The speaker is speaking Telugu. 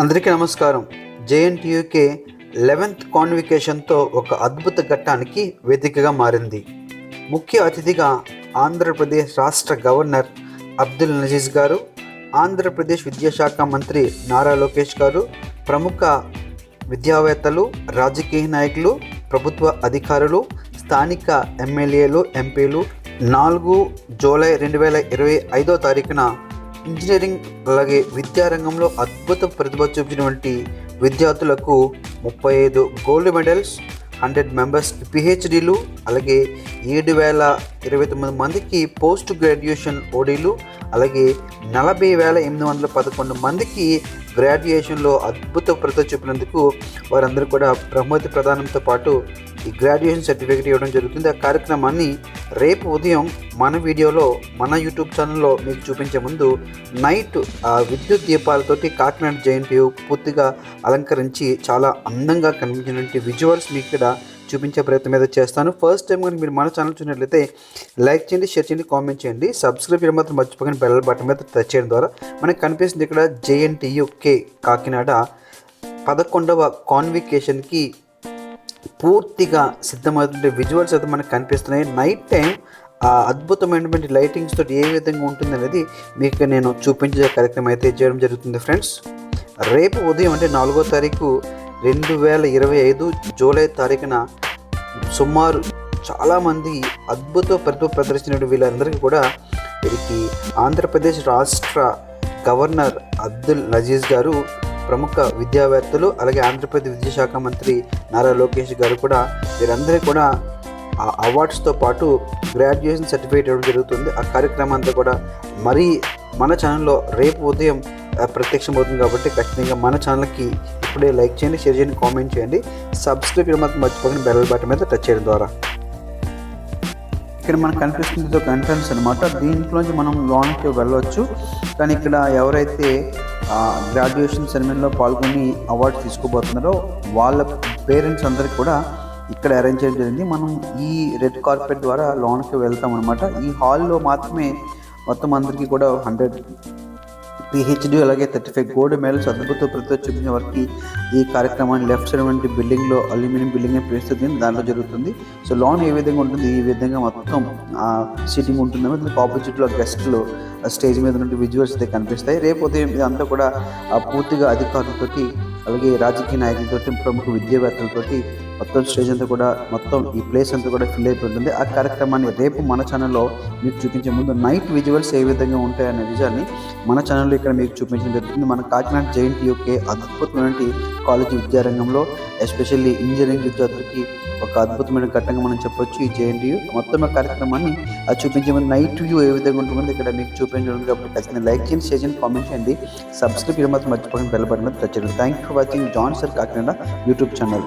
అందరికీ నమస్కారం. జేఎన్టీయూకే లెవెన్త్ కాన్వికేషన్తో ఒక అద్భుత ఘట్టానికి వేదికగా మారింది. ముఖ్య అతిథిగా ఆంధ్రప్రదేశ్ రాష్ట్ర గవర్నర్ అబ్దుల్ నజీజ్ గారు ఆంధ్రప్రదేశ్ విద్యాశాఖ మంత్రి నారా లోకేష్ గారు ప్రముఖ విద్యావేత్తలు రాజకీయ నాయకులు ప్రభుత్వ అధికారులు స్థానిక ఎమ్మెల్యేలు ఎంపీలు నాలుగు జూలై రెండు వేల ఇరవై ఐదో తారీఖున ఇంజనీరింగ్ అలాగే విద్యారంగంలో అద్భుత ప్రతిభ చూపినటువంటి విద్యార్థులకు ముప్పై ఐదు గోల్డ్ మెడల్స్ హండ్రెడ్ మెంబర్స్కి పిహెచ్డీలు అలాగే ఏడు వేల ఇరవై తొమ్మిది మందికి పోస్ట్ గ్రాడ్యుయేషన్ ఓడీలు అలాగే నలభై వేల ఎనిమిది వందల పదకొండు మందికి గ్రాడ్యుయేషన్లో అద్భుత ప్రతిభ చూపినందుకు వారందరూ కూడా బహుమతి ప్రదానంతో పాటు ఈ గ్రాడ్యుయేషన్ సర్టిఫికేట్ ఇవ్వడం జరుగుతుంది. ఆ కార్యక్రమాన్ని రేపు ఉదయం మన వీడియోలో మన యూట్యూబ్ ఛానల్లో మీకు చూపించే ముందు నైట్ ఆ విద్యుత్ దీపాలతోటి కాకినాడ జయంతి పూర్తిగా అలంకరించి చాలా అందంగా కనిపించినటువంటి విజువల్స్ మీకు ఇక్కడ చూపించే ప్రయత్నం మీద చేస్తాను. ఫస్ట్ టైం కానీ మీరు మన ఛానల్ చూసినట్లయితే లైక్ చేయండి షేర్ చేయండి కామెంట్ చేయండి. సబ్స్క్రైబ్ చేయడం మాత్రం మర్చిపోకండి. బెల్ బటన్ మీద టచ్ చేయడం ద్వారా మనకి కనిపిస్తుంది ఇక్కడ జేఎన్టీయుకే కాకినాడ పదకొండవ కాన్వికేషన్కి పూర్తిగా సిద్ధమవుతుంటే విజువల్స్ అయితే మనకు కనిపిస్తున్నాయి. నైట్ టైం ఆ అద్భుతమైనటువంటి లైటింగ్స్ తోటి ఏ విధంగా ఉంటుంది అనేది మీకు నేను చూపించే కార్యక్రమం అయితే చేయడం జరుగుతుంది ఫ్రెండ్స్ రేపు ఉదయం అంటే నాలుగో తారీఖు రెండు వేల ఇరవై ఐదు జూలై తారీఖున సుమారు చాలామంది అద్భుత ప్రతిభ ప్రదర్శించిన వీళ్ళందరికీ కూడా వీరికి ఆంధ్రప్రదేశ్ రాష్ట్ర గవర్నర్ అబ్దుల్ నజీజ్ గారు ప్రముఖ విద్యావేత్తలు అలాగే ఆంధ్రప్రదేశ్ విద్యాశాఖ మంత్రి నారా లోకేష్ గారు కూడా వీరందరూ కూడా ఆ అవార్డ్స్తో పాటు గ్రాడ్యుయేషన్ సర్టిఫికేట్ ఇవ్వడం జరుగుతుంది. ఆ కార్యక్రమం అంతా కూడా మరీ మన ఛానల్లో రేపు ఉదయం ప్రత్యక్షం ప్రత్యక్షమవుతుంది కాబట్టి ఖచ్చితంగా మన ఛానల్కి ఇప్పుడే లైక్ చేయండి షేర్ చేయండి కామెంట్ చేయండి. సబ్స్క్రైబ్ మాత్రం మర్చిపోకండి. బెల్ బటన్ మీద టచ్ చేయడం ద్వారా. ఇక్కడ మనకు కనిపిస్తుంది ఒక ఎంట్రన్స్ అనమాట దీంట్లోంచి మనం లోన్కి వెళ్ళవచ్చు కానీ ఇక్కడ ఎవరైతే గ్రాడ్యుయేషన్ సెరమనీలో పాల్గొని అవార్డు తీసుకోబోతున్నారో వాళ్ళ పేరెంట్స్ అందరికి కూడా ఇక్కడ అరేంజ్ చేయడం జరిగింది. మనం ఈ రెడ్ కార్పెట్ ద్వారా లోన్కి వెళ్తాం అనమాట ఈ హాల్లో మాత్రమే మొత్తం అందరికీ కూడా హండ్రెడ్ పిహెచ్డి అలాగే థర్టీ ఫైవ్ గోల్డ్ మెడల్స్ అద్భుత ప్రతిభ చూపించిన వారికి ఈ కార్యక్రమాన్ని లెఫ్ట్ సైడ్ వంటి బిల్డింగ్లో అల్యూమినియం బిల్డింగ్ పిలుస్తుంది దాంట్లో జరుగుతుంది. సో లోన్ ఏ విధంగా ఉంటుంది ఈ విధంగా మొత్తం సీటింగ్ ఉంటుంది. దానికి ఆపోజిట్లో గెస్ట్లు స్టేజ్ మీద నుండి విజువల్స్ అయితే కనిపిస్తాయి. రేపు ఉదయం ఇదంతా కూడా పూర్తిగా అధికారులతోటి అలాగే రాజకీయ నాయకులతోటి ప్రముఖ విద్యావేత్తలతోటి మొత్తం స్టేజ్ అంతా కూడా మొత్తం ఈ ప్లేస్ అంతా కూడా ఫిల్ అయిపోతుంది ఆ కార్యక్రమాన్ని రేపు మన ఛానల్లో మీకు చూపించే ముందు నైట్ విజువల్స్ ఏ విధంగా ఉంటాయనే విజయాన్ని మన ఛానల్లో ఇక్కడ మీకు చూపించడం జరుగుతుంది. మన కాకినాడ జైంట్ యూకే అద్భుతమైన కాలేజీ విద్యారంగంలో ఎస్పెషల్లీ ఇంజనీరింగ్ విద్యార్థులకి ఒక అద్భుతమైన ఘట్టంగా మనం చెప్పొచ్చు ఈ జేఎన్టీయు మొత్తం కార్యక్రమాన్ని అది చూపించమని నైట్ వ్యూ ఏ విధంగా ఉంటుందో ఇక్కడ మీకు చూపించడం కాబట్టి ఖచ్చితంగా లైక్ చేయండి షేర్ చేయండి కామెంట్ చేయండి. సబ్స్క్రైబ్ చేయడం మాత్రం మర్చిపోకండి బెల్ బటన్ మీద టచ్ చేయండి. Thank you for watching John sir Kakinada YouTube channel.